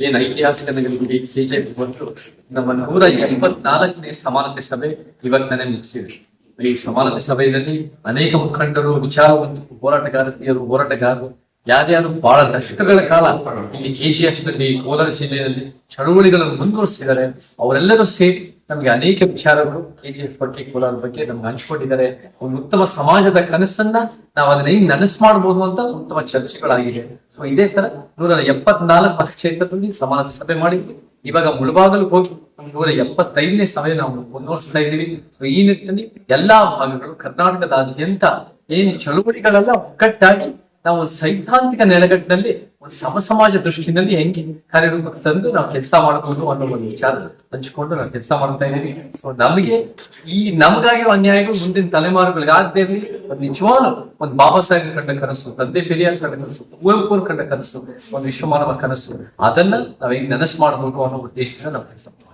ಏನ್ ಐತಿಹಾಸಿಕ ನಗರದಲ್ಲಿ ಬಿಜೆಪಿ ಬಂದು ನಮ್ಮ ನೂರ ಎಂಬತ್ನಾಲ್ಕನೇ ಸಮಾನತೆ ಸಭೆ ಇವತ್ತನೇ ಮುಗಿಸಿದೆ ಈ ಸಮಾನತೆ ಸಭೆಯಲ್ಲಿ ಅನೇಕ ಮುಖಂಡರು, ವಿಚಾರವಂತ ಹೋರಾಟಗಾರತಿಯರು ಹೋರಾಟಗಾರರು, ಯಾರ್ಯಾರು ಬಹಳ ದಶಕಗಳ ಕಾಲ ಇಲ್ಲಿ ಕೆಜಿಎಫ್ನಲ್ಲಿ, ಕೋಲಾರ ಜಿಲ್ಲೆಯಲ್ಲಿ ಚಳುವಳಿಗಳನ್ನು ಮುಂದುವರಿಸಿದ್ದಾರೆ. ಅವರೆಲ್ಲರೂ ಸೇರಿ ನಮಗೆ ಅನೇಕ ವಿಚಾರಗಳು ಕೆ ಜಿ ಬಗ್ಗೆ ಕೋಲಾರ ಬಗ್ಗೆ ನಮ್ಗೆ ಹಂಚ್ಕೊಂಡಿದ್ದಾರೆ. ಒಂದು ಉತ್ತಮ ಸಮಾಜದ ಕನಸನ್ನ ನಾವು ಅದನ್ನ ಹೆಂಗ್ ನನಸು ಮಾಡಬಹುದು ಅಂತ ಉತ್ತಮ ಚರ್ಚೆಗಳಾಗಿದೆ. ಸೊ ಇದೇ ತರ ನೂರ ಎಪ್ಪತ್ನಾಲ್ಕು ಕ್ಷೇತ್ರದಲ್ಲಿ ಸಮಾಜ ಸಭೆ ಮಾಡಿದ್ವಿ. ಇವಾಗ ಮುಳುಬಾಗಲು ಹೋಗಿ ನೂರ ಎಪ್ಪತ್ತೈದನೇ ಸಭೆ ನಾವು ಮುಂದುವರಿಸ್ತಾ ಇದ್ದೀವಿ. ಸೊ ಈ ನಿಟ್ಟಿನಲ್ಲಿ ಎಲ್ಲಾ ಭಾಗಗಳು ಕರ್ನಾಟಕದಾದ್ಯಂತ ಏನು ಚಳುವಳಿಗಳೆಲ್ಲ ಒಗ್ಗಟ್ಟಾಗಿ ನಾವು ಒಂದು ಸೈದ್ಧಾಂತಿಕ ನೆಲೆಗಟ್ಟಿನಲ್ಲಿ, ಒಂದು ಸಮ ಸಮಾಜ ದೃಷ್ಟಿನಲ್ಲಿ ಹೆಂಗೆ ಕಾರ್ಯರೂಪಕ್ಕೆ ತಂದು ನಾವು ಕೆಲಸ ಮಾಡಬಹುದು ಅನ್ನೋ ಒಂದು ವಿಚಾರ ಹಂಚಿಕೊಂಡು ನಾವು ಕೆಲಸ ಮಾಡ್ತಾ ಇದ್ದೀವಿ. ಸೊ ನಮಗೆ ಈ ನಮಗಾಗಿ ಅನ್ಯಾಯಗಳು ಮುಂದಿನ ತಲೆಮಾರುಗಳಿಗೆ ಆಗದೆ ಇರಲಿ ಒಂದು ನಿಜವಾದ ಒಂದು ಬಾಬಾ ಸಾಹೇಬ್ ಕಂಡ ಕನಸು, ತಂದೆ ಪೆರಿಯಾರ್ ಕಂಡ ಕನಸು ಕುವೆಂಪು ಕಂಡ ಕನಸು, ಒಂದು ವಿಶ್ವಮಾನವ ಕನಸು. ಅದನ್ನ ನಾವು ಹೆಂಗ್ ನನಸು ಮಾಡಬೇಕು ಅನ್ನೋ ಉದ್ದೇಶದಿಂದ ನಾವು ಕೆಲಸ ಮಾಡ್ತೀವಿ.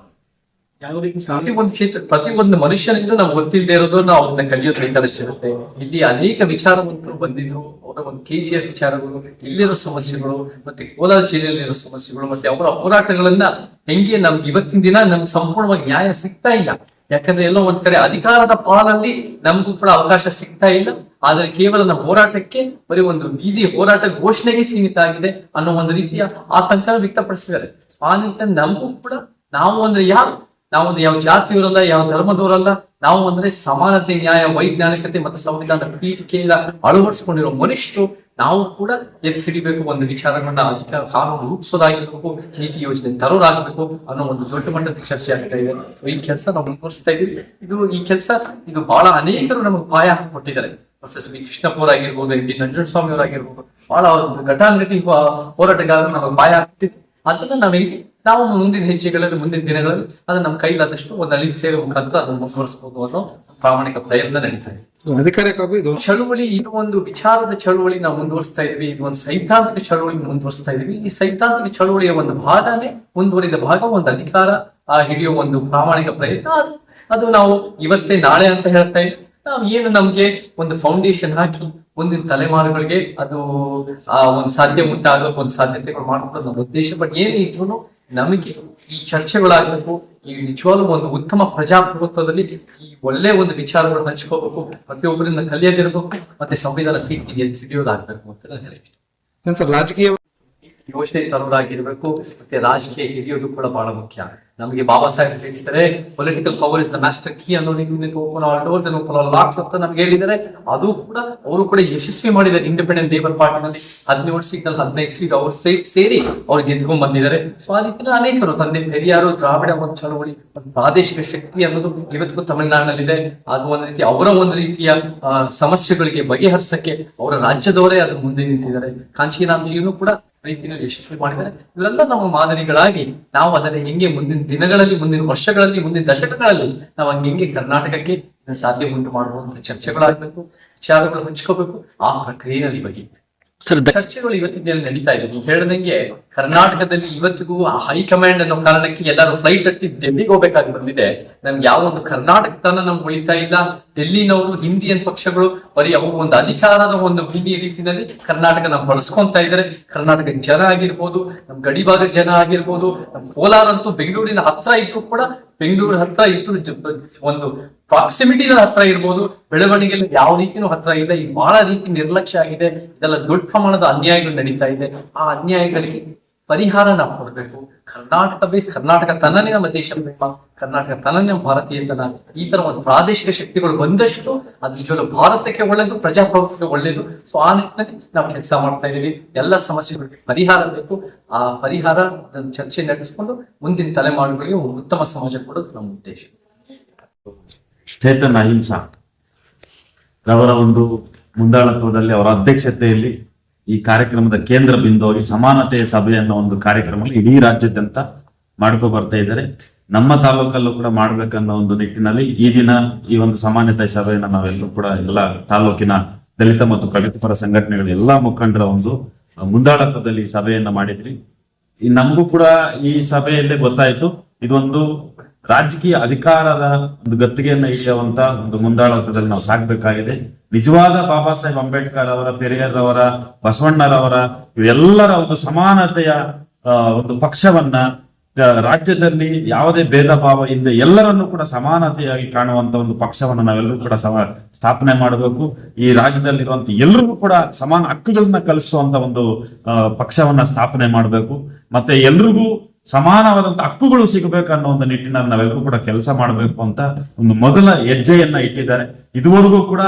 ಯಾವ ರೀತಿ ಪ್ರತಿ ಒಂದು ಕ್ಷೇತ್ರ, ಪ್ರತಿ ಒಂದು ಮನುಷ್ಯನಿಂದ ನಾವು ಗೊತ್ತಿಲ್ಲದೆ ಇರೋದು ನಾವು ಅದನ್ನ ಕಲಿಯೋದು ಬೇಕಾದಷ್ಟಿರುತ್ತೆ ಇಲ್ಲಿ ಅನೇಕ ವಿಚಾರವಂತರು ಬಂದಿದ್ರು. ಅವರ ಒಂದು ಕೆಜಿಎಫ್ ವಿಚಾರಗಳು, ಇಲ್ಲಿರೋ ಸಮಸ್ಯೆಗಳು, ಮತ್ತೆ ಕೋಲಾರ ಜಿಲ್ಲೆಯಲ್ಲಿರೋ ಸಮಸ್ಯೆಗಳು, ಮತ್ತೆ ಅವರ ಹೋರಾಟಗಳನ್ನ ಹೆಂಗೆ ನಮ್ಗೆ ಇವತ್ತಿನ ದಿನ ನಮ್ಗೆ ಸಂಪೂರ್ಣವಾಗಿ ನ್ಯಾಯ ಸಿಗ್ತಾ ಇಲ್ಲ. ಯಾಕಂದ್ರೆ ಎಲ್ಲೋ ಒಂದ್ ಕಡೆ ಅಧಿಕಾರದ ಪಾಲಲ್ಲಿ ನಮಗೂ ಕೂಡ ಅವಕಾಶ ಸಿಗ್ತಾ ಇಲ್ಲ. ಆದರೆ ಕೇವಲ ನಮ್ಮ ಹೋರಾಟಕ್ಕೆ ಬರೀ ಒಂದು ಬೀದಿ ಹೋರಾಟ ಘೋಷಣೆಗೆ ಸೀಮಿತ ಆಗಿದೆ ಅನ್ನೋ ಒಂದು ರೀತಿಯ ಆತಂಕ ವ್ಯಕ್ತಪಡಿಸಿದ್ದಾರೆ. ಆ ನಮಗೂ ಕೂಡ ನಾವು ಅಂದ್ರೆ ಯಾರು? ನಾವೊಂದು ಯಾವ ಜಾತಿಯವರಲ್ಲ, ಯಾವ ಧರ್ಮದವರಲ್ಲ, ನಾವು ಅಂದ್ರೆ ಸಮಾನತೆ, ನ್ಯಾಯ, ವೈಜ್ಞಾನಿಕತೆ ಮತ್ತು ಸಂವಿಧಾನದ ಪೀಠಿಕೆಯಿಂದ ಅಳವಡಿಸಿಕೊಂಡಿರೋ ಮನುಷ್ಯರು, ನಾವು ಕೂಡ ಎತ್ತಿ ಹಿಡಿಬೇಕು ಒಂದು ವಿಚಾರಗಳನ್ನ ಅಧಿಕಾರ ಕಾನೂನು ರೂಪಿಸೋದಾಗಿರ್ಬೇಕು, ನೀತಿ ಯೋಜನೆ ತರೋದಾಗಬೇಕು ಅನ್ನೋ ಒಂದು ದೊಡ್ಡ ಮಟ್ಟದ ಚರ್ಚೆ ಆಗ್ತಾ ಇದೆ. ಈ ಕೆಲಸ ನಾವು ಮುಂದುವರಿಸ್ತಾ ಇದೀವಿ. ಇದು, ಈ ಕೆಲಸ, ಇದು ಬಹಳ ಅನೇಕರು ನಮಗೆ ಪಾಯ ಕೊಟ್ಟಿದ್ದಾರೆ ಪ್ರೊಫೆಸರ್ ಬಿ ಕೃಷ್ಣಪ್ಪ ಅವರಾಗಿರ್ಬೋದು, ಎಂ ಡಿ ನಂಜನಸ್ವಾಮಿ ಅವರಾಗಿರ್ಬೋದು, ಬಹಳ ಒಂದು ಘಟಾನುಘಟಿ ಹೋರಾಟಗಾರರು ನಮಗೆ ಪಾಯ ಹಾಕ್ತಿದ್ರು ಅದನ್ನ ನಾವು ಹೆಂಗೆ ನಾವು ಮುಂದಿನ ಹೆಜ್ಜೆಗಳಲ್ಲಿ ಮುಂದಿನ ದಿನಗಳಲ್ಲಿ ಅದನ್ನ ನಮ್ಮ ಕೈಲಾದಷ್ಟು ಒಂದು ಅಲ್ಲಿ ಸೇವೆ ಮುಖಾಂತರ ಅದನ್ನು ಮುಂದುವರಿಸಬಹುದು ಅನ್ನೋ ಪ್ರಾಮಾಣಿಕ ಪ್ರಯತ್ನ ನಡೀತಾ ಇದೆ. ಇದು ಚಳುವಳಿ ಇದು ಒಂದು ವಿಚಾರದ ಚಳುವಳಿ ನಾವು ಮುಂದುವರಿಸ್ತಾ ಇದೀವಿ ಇದು ಒಂದು ಸೈದ್ಧಾಂತಿಕ ಚಳುವಳಿ ಮುಂದುವರಿಸ್ತಾ ಇದೀವಿ. ಈ ಸೈದ್ಧಾಂತಿಕ ಚಳುವಳಿಯ ಒಂದು ಭಾಗನೇ ಮುಂದುವರಿದ ಭಾಗ ಒಂದು ಅಧಿಕಾರ ಆ ಹಿಡಿಯುವ ಒಂದು ಪ್ರಾಮಾಣಿಕ ಪ್ರಯತ್ನ. ಅದು- ಅದು ನಾವು ಇವತ್ತೇ ನಾಳೆ ಅಂತ ಹೇಳ್ತಾ ಇದ್ದೀವಿ ನಾವು ಏನು ನಮ್ಗೆ ಒಂದು ಫೌಂಡೇಶನ್ ಹಾಕಿ ಮುಂದಿನ ತಲೆಮಾರುಗಳಿಗೆ ಅದು, ಆ, ಒಂದು ಸಾಧ್ಯ ಉಂಟಾಗೋ ಒಂದು ಸಾಧ್ಯತೆಗಳು ಮಾಡ್ಕೊಳ್ಳೋದು ನಮ್ಮ ಉದ್ದೇಶ. ಬಟ್ ಏನೇ ಇದ್ರು ನಮಗೆ ಈ ಚರ್ಚೆಗಳಾಗಬೇಕು, ಈ ನಿಜವಾಗ್ಲೂ ಒಂದು ಉತ್ತಮ ಪ್ರಜಾಪ್ರಭುತ್ವದಲ್ಲಿ ಈ ಒಳ್ಳೆ ಒಂದು ವಿಚಾರಗಳು ಹಂಚ್ಕೋಬೇಕು ಪ್ರತಿಯೊಬ್ಬರಿಂದ ಕಲಿಯೋದಿರ್ಬೇಕು, ಮತ್ತೆ ಸಂವಿಧಾನ ಪೀಠಿಗೆ ತಿಳಿಯೋದಾಗಬೇಕು ಅಂತ ನಾನು ಹೇಳ್ತೀನಿ. ಸರ್ ರಾಜಕೀಯ ಯೋಚನೆ ತರೋದಾಗಿರ್ಬೇಕು ಮತ್ತೆ ರಾಜಕೀಯ ಹಿಡಿಯೋದು ಕೂಡ ಬಹಳ ಮುಖ್ಯ. ನಮಗೆ ಬಾಬಾ ಸಾಹೇಬ್ ಹೇಳಿದ್ದಾರೆ political power is the master key ಅನ್ನೋ open all doors and open all locks ಅಂತ ನಮ್ಗೆ ಹೇಳಿದ್ದಾರೆ. ಅದು ಕೂಡ ಅವರು ಕೂಡ ಯಶಸ್ವಿ ಮಾಡಿದ್ದಾರೆ. ಇಂಡಿಪೆಂಡೆಂಟ್ ಲೇಬರ್ ಪಾರ್ಟಿನಲ್ಲಿ ಹದಿನೇಳು ಸೀಟ್ ಅಲ್ಲಿ ಹದಿನೈದು ಸೀಟ್ ಅವ್ರು ಸೀಟ್ ಸೇರಿ ಅವ್ರು ಗೆದ್ಕೊಂಡ್ ಬಂದಿದ್ದಾರೆ. ಸೊ ಆ ಅನೇಕರು, ತಂದೆ ಪೆರಿಯಾರು ದ್ರಾವಿಡ ಒಂದು ಚಳವಳಿ ಪ್ರಾದೇಶಿಕ ಶಕ್ತಿ ಅನ್ನೋದು ಇವತ್ತಿಗೂ ತಮಿಳುನಾಡಿನಲ್ಲಿದೆ. ಅದು ಒಂದು ರೀತಿ ಅವರ ಒಂದು ರೀತಿಯ ಸಮಸ್ಯೆಗಳಿಗೆ ಬಗೆಹರಿಸಕ್ಕೆ ಅವರ ರಾಜ್ಯದವರೇ ಅದನ್ನು ಮುಂದೆ ನಿಂತಿದ್ದಾರೆ. ಕಾಂಚೀರಾಮ್ಜಿಯನ್ನು ಕೂಡ ರೀತಿಯಲ್ಲಿ ಯಶಸ್ವಿ ಮಾಡಿದ್ದಾರೆ. ಇವರೆಲ್ಲ ನಮ್ಮ ಮಾದರಿಗಳಾಗಿ, ನಾವು ಅದರ ಹೆಂಗೆ ಮುಂದಿನ ದಿನಗಳಲ್ಲಿ, ಮುಂದಿನ ವರ್ಷಗಳಲ್ಲಿ, ಮುಂದಿನ ದಶಕಗಳಲ್ಲಿ ನಾವು ಹಂಗೆ ಕರ್ನಾಟಕಕ್ಕೆ ಸಾಧ್ಯ ಉಂಟು ಮಾಡುವಂತ ಚರ್ಚೆಗಳಾಗಬೇಕು, ವಿಚಾರಗಳು ಹಂಚ್ಕೋಬೇಕು ಆ ಪ್ರಕ್ರಿಯೆಯಲ್ಲಿ ಬಗ್ಗೆ ಚರ್ಚೆಗಳು ಇವತ್ತಿನ ನಡೀತಾ ಇದೆ ನೀವು ಹೇಳ್ದಂಗೆ ಕರ್ನಾಟಕದಲ್ಲಿ ಇವತ್ತಿಗೂ ಆ ಹೈಕಮಾಂಡ್ ಅನ್ನೋ ಕಾರಣಕ್ಕೆ ಎಲ್ಲರೂ ಫ್ಲೈಟ್ ಹತ್ತಿ ಡೆಲ್ಲಿಗೆ ಹೋಗ್ಬೇಕಾಗಿ ಬಂದಿದೆ. ನಮ್ಗೆ ಯಾವ ಒಂದು ಕರ್ನಾಟಕ ತನ ನಮ್ಗೆ ಉಳಿತಾ ಇಲ್ಲ. ಡೆಲ್ಲಿನವರು ಹಿಂದಿಯನ್ ಪಕ್ಷಗಳು, ಬರೀ ಅವು ಒಂದು ಅಧಿಕಾರದ ಒಂದು ಭೂಮಿಯ ರೀತಿಯಲ್ಲಿ ಕರ್ನಾಟಕ ಬಳಸ್ಕೊಂತ ಇದ್ದಾರೆ ಕರ್ನಾಟಕ ಜನ ಆಗಿರ್ಬೋದು ನಮ್ ಗಡಿಭಾಗದ ಜನ ಆಗಿರ್ಬೋದು ನಮ್ ಕೋಲಾರ ಅಂತೂ ಬೆಂಗಳೂರಿನ ಹತ್ರ ಇದ್ರು ಕೂಡ ಬೆಂಗಳೂರು ಹತ್ರ ಇತ್ತು ಒಂದು ಪ್ರಾಕ್ಸಿಮಿಟಿಗಳ ಹತ್ರ ಇರ್ಬೋದು ಬೆಳವಣಿಗೆ ಯಾವ ರೀತಿನೂ ಹತ್ರ ಇಲ್ಲ. ಈ ಬಹಳ ರೀತಿ ನಿರ್ಲಕ್ಷ್ಯ ಆಗಿದೆ. ಇದೆಲ್ಲ ದೊಡ್ಡ ಪ್ರಮಾಣದ ಅನ್ಯಾಯಗಳು ನಡೀತಾ ಇದೆ. ಆ ಅನ್ಯಾಯಗಳಿಗೆ ಪರಿಹಾರ ನಾವು ಕೊಡಬೇಕು. ಕರ್ನಾಟಕ ಬೇಸ್, ಕರ್ನಾಟಕ ತನ್ನನೇ ನಮ್ಮ ದೇಶ ಪ್ರೇಮ ಕರ್ನಾಟಕ ತನನೇ ಭಾರತೀಯ ಭಾರತೀಯತನ ಈ ತರ ಒಂದು ಪ್ರಾದೇಶಿಕ ಶಕ್ತಿಗಳು ಬಂದಷ್ಟು ಅದು ಜೊತೆ ಭಾರತಕ್ಕೆ ಒಳ್ಳೇದು ಪ್ರಜಾಪ್ರಭುತ್ವಕ್ಕೆ ಒಳ್ಳೇದು ಸೊ ಆ ನಿಟ್ಟಿನಲ್ಲಿ ನಾವು ಕೆಲಸ ಮಾಡ್ತಾ ಇದೀವಿ ಎಲ್ಲ ಸಮಸ್ಯೆಗಳಿಗೆ ಪರಿಹಾರ ಬೇಕು. ಆ ಪರಿಹಾರ ಚರ್ಚೆ ನಡೆಸಿಕೊಂಡು ಮುಂದಿನ ತಲೆಮಾರುಗಳಿಗೆ ಉತ್ತಮ ಸಮಾಜ ಕೊಡೋದು ನಮ್ಮ ಉದ್ದೇಶ. ಚೇತನ್ ಅಹಿಂಸಾ ಒಂದು ಮುಂದಾಳತ್ವದಲ್ಲಿ ಅವರ ಅಧ್ಯಕ್ಷತೆಯಲ್ಲಿ ಈ ಕಾರ್ಯಕ್ರಮದ ಕೇಂದ್ರ ಬಿಂದುವಾಗಿ ಸಮಾನತೆ ಸಭೆ ಅನ್ನೋ ಒಂದು ಕಾರ್ಯಕ್ರಮದಲ್ಲಿ ಇಡೀ ರಾಜ್ಯಾದ್ಯಂತ ಮಾಡ್ಕೊ ಬರ್ತಾ ಇದ್ದಾರೆ. ನಮ್ಮ ತಾಲೂಕಲ್ಲೂ ಕೂಡ ಮಾಡ್ಬೇಕನ್ನೋ ಒಂದು ನಿಟ್ಟಿನಲ್ಲಿ ಈ ದಿನ ಈ ಒಂದು ಸಮಾನತೆ ಸಭೆಯನ್ನ ನಾವೆಲ್ಲರೂ ಕೂಡ ಎಲ್ಲ ತಾಲೂಕಿನ ದಲಿತ ಮತ್ತು ಪ್ರಗತಿಪರ ಸಂಘಟನೆಗಳ ಎಲ್ಲಾ ಮುಖಂಡರ ಒಂದು ಮುಂದಾಳತ್ವದಲ್ಲಿ ಈ ಸಭೆಯನ್ನ ಮಾಡಿದ್ವಿ. ಈ ನಮಗೂ ಕೂಡ ಈ ಸಭೆಯಲ್ಲೇ ಗೊತ್ತಾಯ್ತು. ಇದೊಂದು ರಾಜಕೀಯ ಅಧಿಕಾರದ ಒಂದು ಗತ್ತಿಗೆಯನ್ನು ಇಡುವಂತ ಒಂದು ಮುಂದಾಳತ್ವದಲ್ಲಿ ನಾವು ಸಾಕ್ಬೇಕಾಗಿದೆ. ನಿಜವಾದ ಬಾಬಾ ಸಾಹೇಬ್ ಅಂಬೇಡ್ಕರ್ ಅವರ, ಪೆರಿಯರ್ ಅವರ ಬಸವಣ್ಣರವರ ಇವೆಲ್ಲರ ಒಂದು ಸಮಾನತೆಯ ಒಂದು ಪಕ್ಷವನ್ನ ರಾಜ್ಯದಲ್ಲಿ ಯಾವುದೇ ಭೇದ ಭಾವ ಇಲ್ಲದೆ ಎಲ್ಲರನ್ನೂ ಕೂಡ ಸಮಾನತೆಯಾಗಿ ಕಾಣುವಂತ ಒಂದು ಪಕ್ಷವನ್ನು ನಾವೆಲ್ಲರೂ ಕೂಡ ಸಮ, ಸ್ಥಾಪನೆ ಮಾಡಬೇಕು. ಈ ರಾಜ್ಯದಲ್ಲಿರುವಂತ ಎಲ್ಲರಿಗೂ ಕೂಡ ಸಮಾನ ಹಕ್ಕುಗಳನ್ನ ಕಲಿಸುವಂತ ಒಂದು ಪಕ್ಷವನ್ನ ಸ್ಥಾಪನೆ ಮಾಡಬೇಕು. ಮತ್ತೆ ಎಲ್ರಿಗೂ ಸಮಾನವಾದಂತ ಹಕ್ಕುಗಳು ಸಿಗಬೇಕು ಅನ್ನೋ ಒಂದು ನಿಟ್ಟಿನಲ್ಲಿ ನಾವೆಲ್ಲರೂ ಕೂಡ ಕೆಲಸ ಮಾಡಬೇಕು ಅಂತ ಒಂದು ಮೊದಲ ಹೆಜ್ಜೆಯನ್ನ ಇಟ್ಟಿದ್ದಾರೆ. ಇದುವರೆಗೂ ಕೂಡ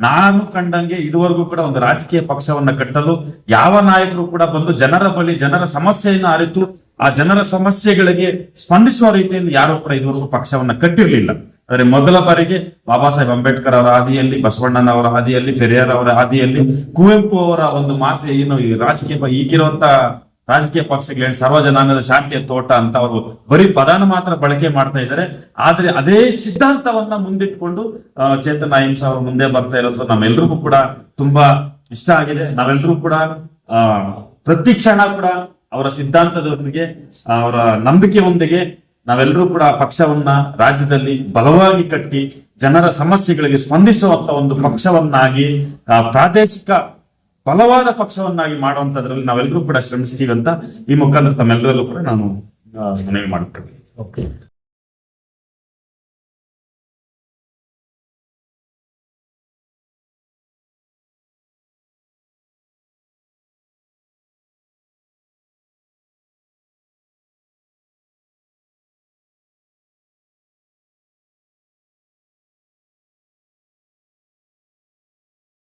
ನಾನು ಕಂಡಂಗೆ ಇದುವರೆಗೂ ಕೂಡ ಒಂದು ರಾಜಕೀಯ ಪಕ್ಷವನ್ನ ಕಟ್ಟಲು ಯಾವ ನಾಯಕರು ಕೂಡ ಬಂದು ಜನರ ಬಳಿ ಜನರ ಸಮಸ್ಯೆಯನ್ನು ಅರಿತು ಆ ಜನರ ಸಮಸ್ಯೆಗಳಿಗೆ ಸ್ಪಂದಿಸುವ ರೀತಿಯಲ್ಲಿ ಯಾರು ಕೂಡ ಇದುವರೆಗೂ ಪಕ್ಷವನ್ನ ಕಟ್ಟಿರ್ಲಿಲ್ಲ. ಆದರೆ ಮೊದಲ ಬಾರಿಗೆ ಬಾಬಾ ಸಾಹೇಬ್ ಅಂಬೇಡ್ಕರ್ ಅವರ ಹಾದಿಯಲ್ಲಿ ಬಸವಣ್ಣನವರ ಹಾದಿಯಲ್ಲಿ, ಪೆರಿಯಾರ್ ಅವರ ಹಾದಿಯಲ್ಲಿ, ಕುವೆಂಪು ಅವರ ಒಂದು ಮಾತು ಏನು ರಾಜಕೀಯ ಈಗಿರುವಂತ ರಾಜಕೀಯ ಪಕ್ಷಗಳೇನು ಸರ್ವಜನಾಂಗದ ಶಾಂತಿಯ ತೋಟ ಅಂತ ಅವರು ಬರೀ ಪದಾನ ಮಾತ್ರ ಬಳಕೆ ಮಾಡ್ತಾ ಇದ್ದಾರೆ. ಆದ್ರೆ ಅದೇ ಸಿದ್ಧಾಂತವನ್ನ ಮುಂದಿಟ್ಕೊಂಡು ಚೇತನ್ ಅಹಿಂಸ ಅವರು ಮುಂದೆ ಬರ್ತಾ ಇರೋದು ನಮ್ಮೆಲ್ರಿಗೂ ಕೂಡ ತುಂಬಾ ಇಷ್ಟ ಆಗಿದೆ. ನಾವೆಲ್ಲರೂ ಕೂಡ, ಆ ಪ್ರತಿ ಕ್ಷಣ ಕೂಡ ಅವರ ಸಿದ್ಧಾಂತದೊಂದಿಗೆ ಅವರ ನಂಬಿಕೆಯೊಂದಿಗೆ ನಾವೆಲ್ಲರೂ ಕೂಡ ಪಕ್ಷವನ್ನ ರಾಜ್ಯದಲ್ಲಿ ಬಲವಾಗಿ ಕಟ್ಟಿ ಜನರ ಸಮಸ್ಯೆಗಳಿಗೆ ಸ್ಪಂದಿಸುವಂತ ಒಂದು ಪಕ್ಷವನ್ನಾಗಿ ಪ್ರಾದೇಶಿಕ ಬಲವಾದ ಪಕ್ಷವನ್ನಾಗಿ ಮಾಡುವಂತದ್ರಲ್ಲಿ ನಾವೆಲ್ಲರೂ ಕೂಡ ಶ್ರಮಿಸ್ತೀವಿ ಅಂತ ಈ ಮುಖಾಂತರ ತಮ್ಮೆಲ್ಲರಲ್ಲೂ ಕೂಡ ನಾನು ಮನವಿ ಮಾಡುತ್ತೇನೆ